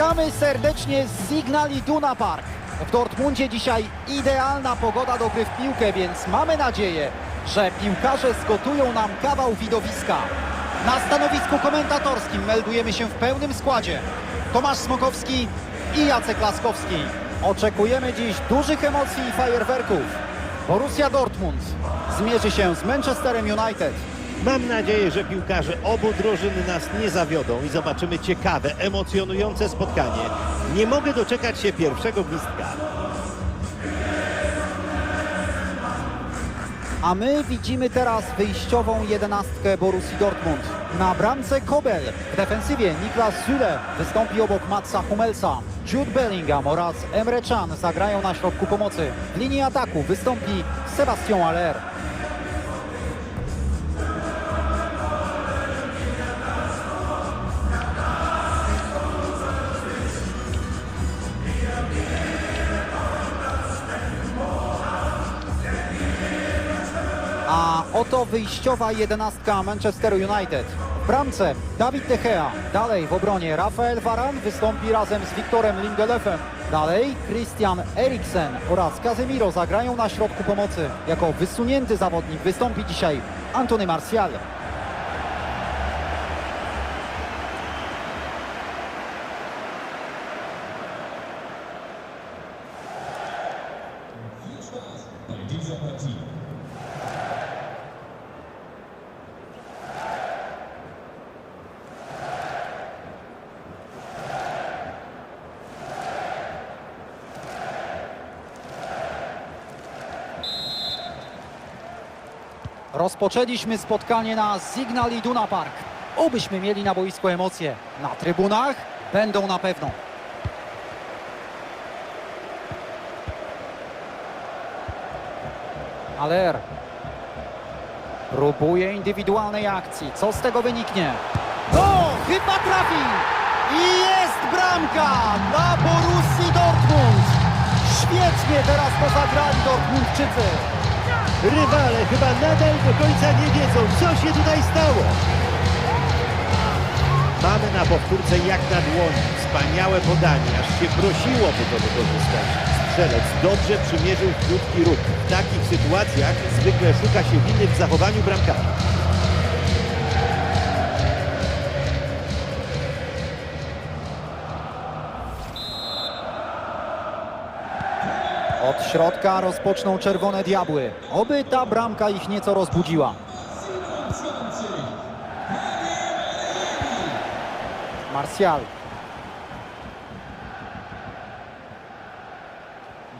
Witamy serdecznie z Signal Iduna Park. W Dortmundzie dzisiaj idealna pogoda do gry w piłkę, więc mamy nadzieję, że piłkarze zgotują nam kawał widowiska. Na stanowisku komentatorskim meldujemy się w pełnym składzie. Tomasz Smokowski i Jacek Laskowski. Oczekujemy dziś dużych emocji i fajerwerków. Borussia Dortmund zmierzy się z Manchesterem United. Mam nadzieję, że piłkarze obu drużyn nas nie zawiodą i zobaczymy ciekawe, emocjonujące spotkanie. Nie mogę doczekać się pierwszego gwizdka. A my widzimy teraz wyjściową jedenastkę Borussii Dortmund. Na bramce Kobel, w defensywie Niklas Süle wystąpi obok Matsa Hummelsa. Jude Bellingham oraz Emre Can zagrają na środku pomocy. W linii ataku wystąpi Sebastian Aller. A oto wyjściowa jedenastka Manchester United. W bramce Dawid De Gea. Dalej w obronie Rafael Varane wystąpi razem z Wiktorem Lindelöfem. Dalej Christian Eriksen oraz Casemiro zagrają na środku pomocy. Jako wysunięty zawodnik wystąpi dzisiaj Antony Martial. Rozpoczęliśmy spotkanie na Signal Iduna Park. Obyśmy mieli na boisku emocje. Na trybunach będą na pewno. Aller próbuje indywidualnej akcji. Co z tego wyniknie? O, chyba trafi! I jest bramka dla Borussii Dortmund. Świetnie teraz to zagrali Dortmundczycy. Rywale chyba nadal do końca nie wiedzą, co się tutaj stało. Mamy na powtórce jak na dłoni. Wspaniałe podanie, aż się prosiłoby to wykorzystać. Strzelec dobrze przymierzył krótki ruch. W takich sytuacjach zwykle szuka się winy w zachowaniu bramkarza. Środka rozpoczną czerwone diabły. Oby ta bramka ich nieco rozbudziła. 27. Martial.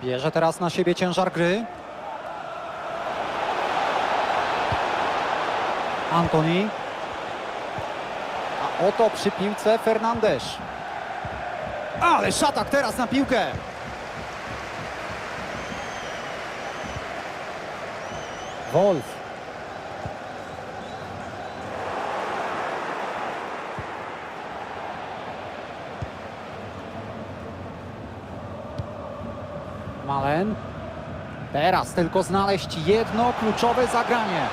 Bierze teraz na siebie ciężar gry. Antoni. A oto przy piłce Fernandes. Ale szatak teraz na piłkę. Wolf. Malen. Teraz tylko znaleźć jedno kluczowe zagranie.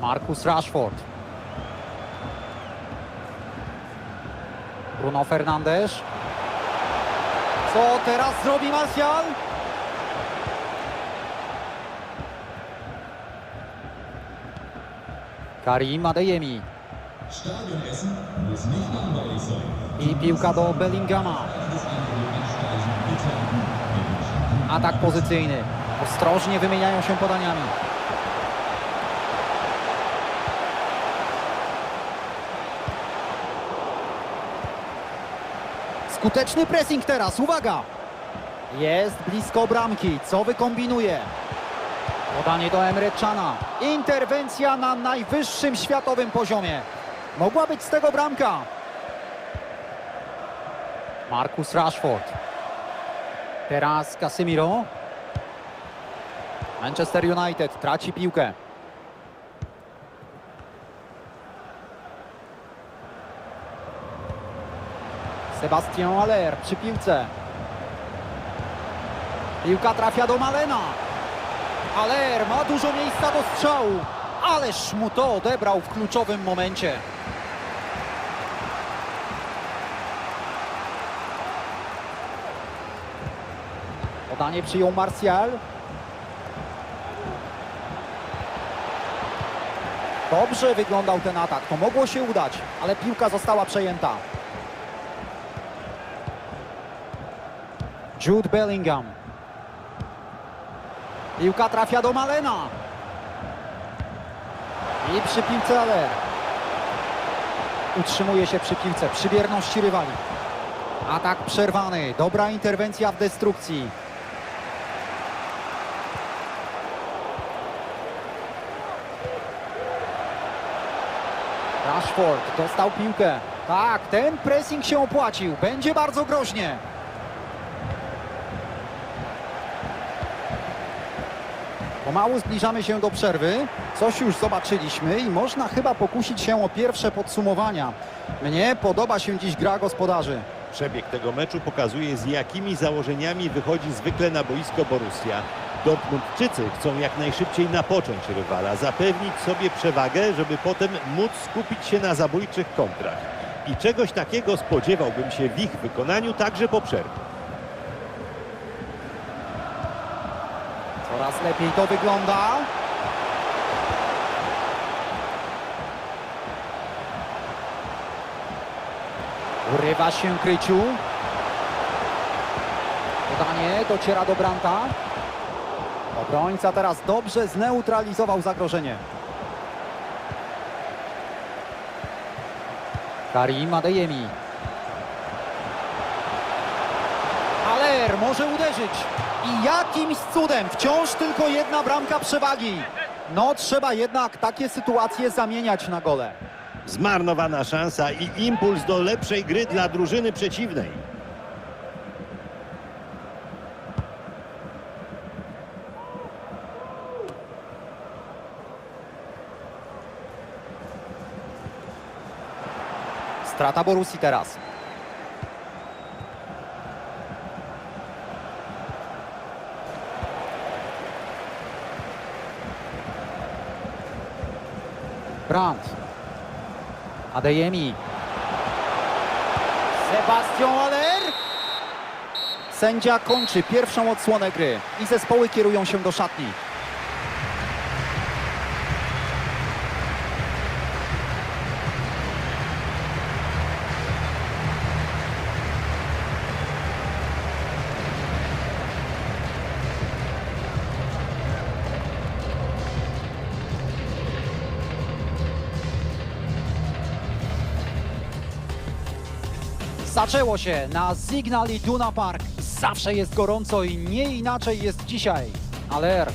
Marcus Rashford. Bruno Fernandes. Co teraz zrobi Martial? Karim Adeyemi. I piłka do Bellingama. Atak pozycyjny. Ostrożnie wymieniają się podaniami. Skuteczny pressing teraz, uwaga! Jest blisko bramki, co wykombinuje? Podanie do Emre Cana. Interwencja na najwyższym światowym poziomie. Mogła być z tego bramka. Marcus Rashford. Teraz Casemiro. Manchester United traci piłkę. Sebastian Aller przy piłce. Piłka trafia do Malena. Aller ma dużo miejsca do strzału, ależ mu to odebrał w kluczowym momencie. Podanie przyjął Martial. Dobrze wyglądał ten atak, to mogło się udać, ale piłka została przejęta. Jude Bellingham. Piłka trafia do Malena. I przy piłce Aller. Utrzymuje się przy piłce, przy bierności rywali. Atak przerwany, dobra interwencja w destrukcji. Rashford dostał piłkę. Tak, ten pressing się opłacił. Będzie bardzo groźnie. Pomału zbliżamy się do przerwy. Coś już zobaczyliśmy i można chyba pokusić się o pierwsze podsumowania. Mnie podoba się dziś gra gospodarzy. Przebieg tego meczu pokazuje z jakimi założeniami wychodzi zwykle na boisko Borussia. Dortmundczycy chcą jak najszybciej napocząć rywala, zapewnić sobie przewagę, żeby potem móc skupić się na zabójczych kontrach. I czegoś takiego spodziewałbym się w ich wykonaniu także po przerwie. Coraz lepiej to wygląda. Urywa się Kryciu. Podanie dociera do Branta. Obrońca teraz dobrze zneutralizował zagrożenie. Karim Adeyemi. Aller może uderzyć. I jakimś cudem wciąż tylko jedna bramka przewagi. No trzeba jednak takie sytuacje zamieniać na gole. Zmarnowana szansa i impuls do lepszej gry dla drużyny przeciwnej. Strata Borusi teraz. Brandt. Adeyemi. Sebastian Aller. Sędzia kończy pierwszą odsłonę gry i zespoły kierują się do szatni. Zaczęło się na Signal Iduna Park. Zawsze jest gorąco i nie inaczej jest dzisiaj. Aller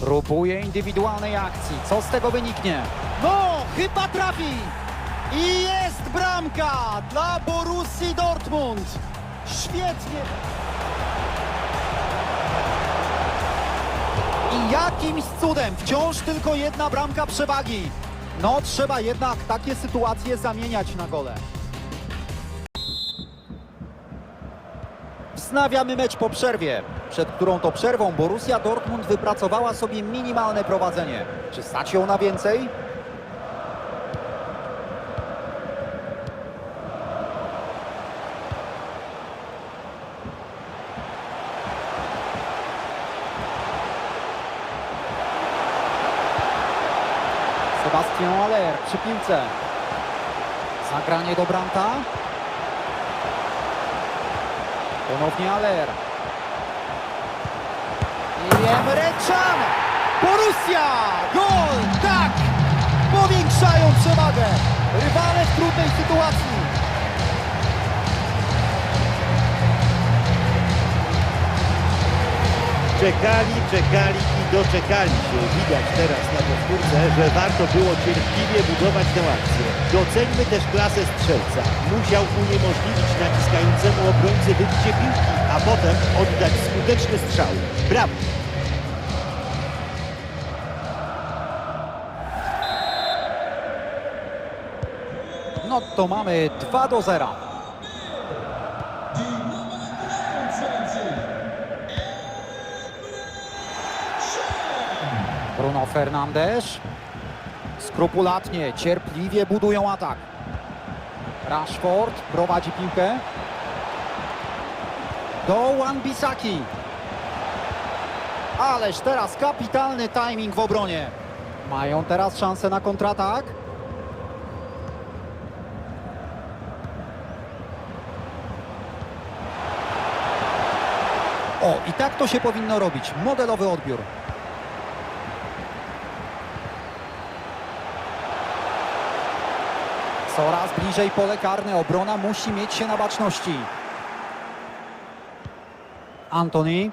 próbuje indywidualnej akcji. Co z tego wyniknie? No, chyba trafi! I jest bramka dla Borussii Dortmund. Świetnie. I jakimś cudem wciąż tylko jedna bramka przewagi. No, trzeba jednak takie sytuacje zamieniać na gole. Wznawiamy mecz po przerwie, przed którą to przerwą Borussia Dortmund wypracowała sobie minimalne prowadzenie. Czy stać ją na więcej? Sebastian Aller przy piłce. Zagranie do Branta. Ponownie Aller. I Emre Can. Borussia! Gol! Tak! Powiększają przewagę. Rywale w trudnej sytuacji. Czekali, czekali doczekali się. Widać teraz na powtórce, że warto było cierpliwie budować tę akcję. Doceńmy też klasę strzelca. Musiał uniemożliwić naciskającemu obrońcy wybicie piłki, a potem oddać skuteczny strzał. Brawo! No to mamy 2 do 0. Fernandez. Skrupulatnie, cierpliwie budują atak. Rashford prowadzi piłkę. Do Wan-Bissaki. Ależ teraz kapitalny timing w obronie. Mają teraz szansę na kontratak. O, i tak to się powinno robić. Modelowy odbiór. Coraz bliżej pole karne. Obrona musi mieć się na baczności. Antoni.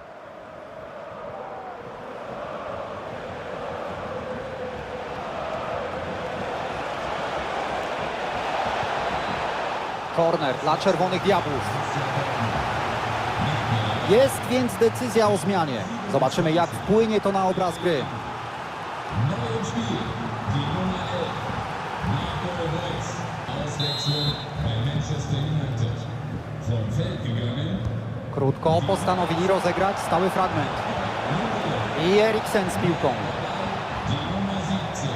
Korner dla Czerwonych Diabłów. Jest więc decyzja o zmianie. Zobaczymy jak wpłynie to na obraz gry. Krótko postanowili rozegrać stały fragment. I Eriksen z piłką. Die Nummer 17.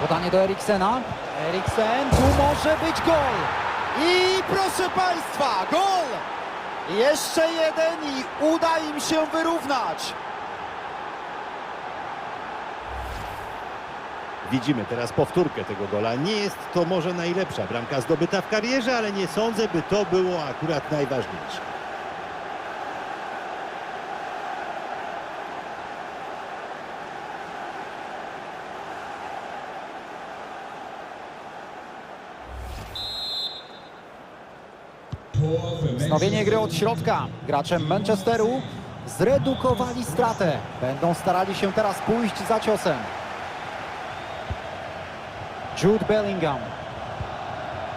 Podanie do Eriksena. Eriksen, tu może być gol. I proszę Państwa, gol! Jeszcze jeden i uda im się wyrównać. Widzimy teraz powtórkę tego gola. Nie jest to może najlepsza bramka zdobyta w karierze, ale nie sądzę, by to było akurat najważniejsze. Wznowienie gry od środka. Gracze Manchesteru zredukowali stratę. Będą starali się teraz pójść za ciosem. Jude Bellingham.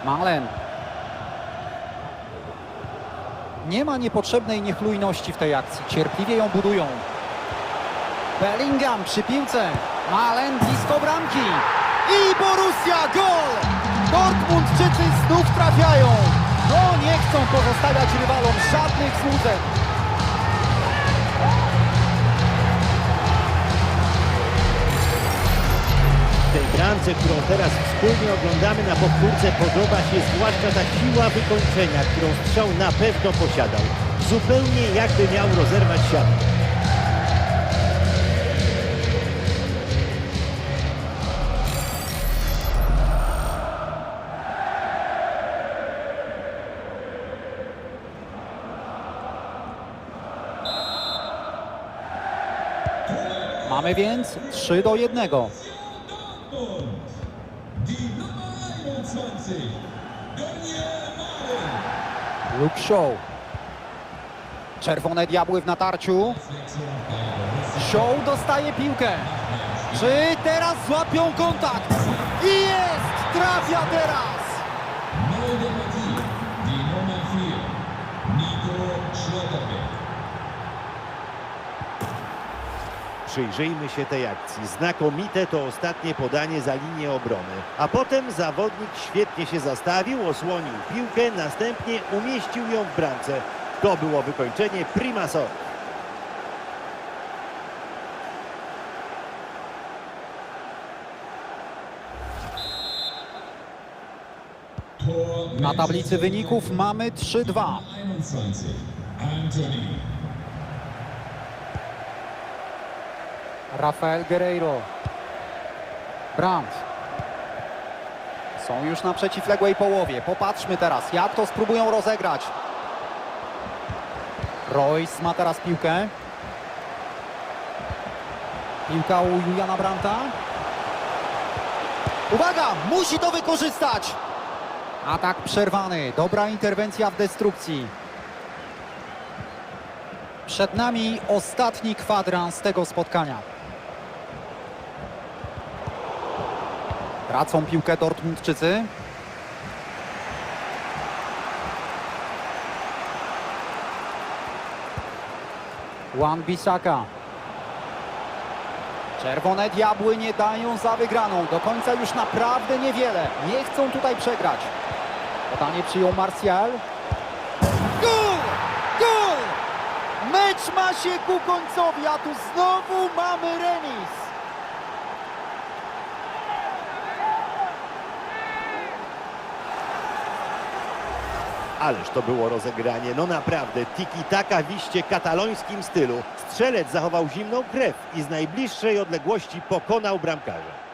Malen. Nie ma niepotrzebnej niechlujności w tej akcji. Cierpliwie ją budują. Bellingham przy piłce. Malen blisko bramki. I Borussia gol! Dortmundczycy znów trafiają. No nie chcą pozostawiać rywalom żadnych złudzeń. Bramce, którą teraz wspólnie oglądamy na powtórce, podoba się zwłaszcza ta siła wykończenia, którą strzał na pewno posiadał. Zupełnie jakby miał rozerwać siatkę. Mamy więc 3 do 1. Luke Shaw. Czerwone diabły w natarciu. Shaw dostaje piłkę. Czy teraz złapią kontakt? I jest! Trafia teraz! Przyjrzyjmy się tej akcji. Znakomite to ostatnie podanie za linię obrony. A potem zawodnik świetnie się zastawił, osłonił piłkę, następnie umieścił ją w bramce. To było wykończenie prima sort. Na tablicy wyników mamy 3-2. Rafael Guerreiro. Brandt. Są już na przeciwległej połowie. Popatrzmy teraz, jak to spróbują rozegrać. Royce ma teraz piłkę. Piłka u Juliana Branta. Uwaga, musi to wykorzystać. Atak przerwany. Dobra interwencja w destrukcji. Przed nami ostatni kwadrans tego spotkania. Tracą piłkę Dortmundczycy. Juan Bisaka. Czerwone diabły nie dają za wygraną. Do końca już naprawdę niewiele. Nie chcą tutaj przegrać. Podanie przyjął Martial. Gol! Gol! Mecz ma się ku końcowi, a tu znowu mamy remis. Ależ to było rozegranie, no naprawdę, tiki-taka w iście katalońskim stylu. Strzelec zachował zimną krew i z najbliższej odległości pokonał bramkarza.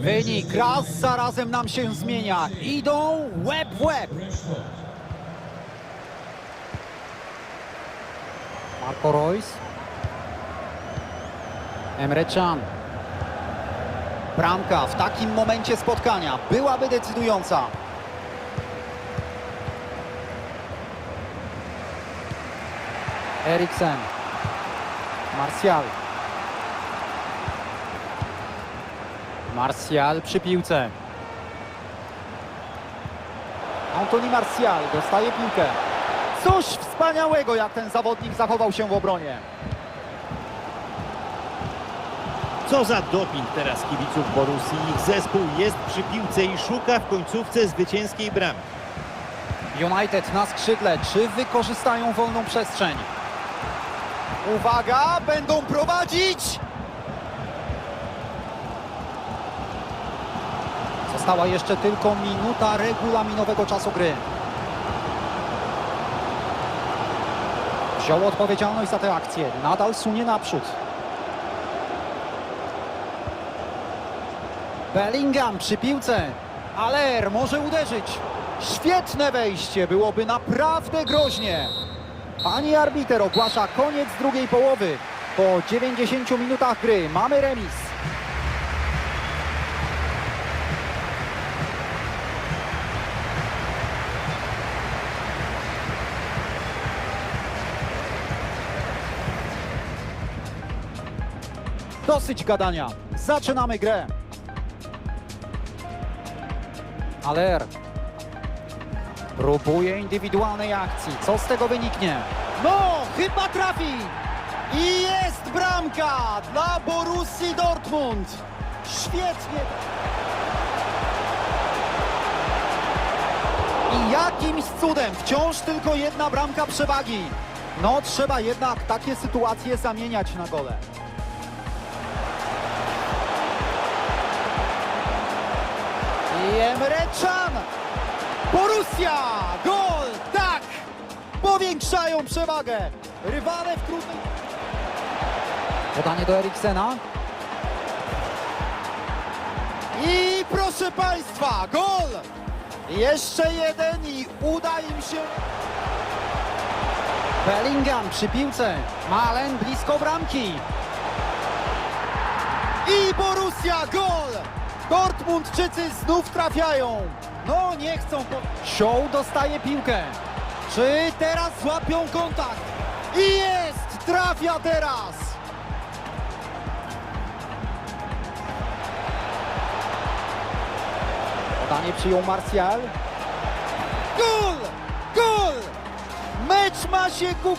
Wynik raz za razem nam się zmienia. Idą łeb w łeb. Reus. Emre Can. Bramka w takim momencie spotkania byłaby decydująca. Eriksen. Martial. Martial przy piłce. Antoni Martial dostaje piłkę. Coś wspaniałego, jak ten zawodnik zachował się w obronie. Co za doping teraz kibiców Borussii. Ich zespół jest przy piłce i szuka w końcówce zwycięskiej bramy. United na skrzydle. Czy wykorzystają wolną przestrzeń? Uwaga, będą prowadzić! Została jeszcze tylko minuta regulaminowego czasu gry. Wziął odpowiedzialność za tę akcję. Nadal sunie naprzód. Bellingham przy piłce. Aller może uderzyć. Świetne wejście, byłoby naprawdę groźnie. Pani arbiter ogłasza koniec drugiej połowy. Po 90 minutach gry mamy remis. Dosyć gadania. Zaczynamy grę. Aller próbuje indywidualnej akcji. Co z tego wyniknie? No, chyba trafi! I jest bramka dla Borussii Dortmund. Świetnie. I jakimś cudem wciąż tylko jedna bramka przewagi. No, trzeba jednak takie sytuacje zamieniać na gole. I Emre Can. Borussia! Gol! Tak! Powiększają przewagę. Rywale w trudnej... Podanie do Eriksena. I proszę Państwa, gol! Jeszcze jeden i uda im się... Bellingham przy piłce. Malen blisko bramki. I Borussia gol! Dortmundczycy znów trafiają. No nie chcą. Show dostaje piłkę. Czy teraz złapią kontakt? I jest! Trafia teraz! Podanie przyjął Martial. Gol! Gol! Mecz ma się ku.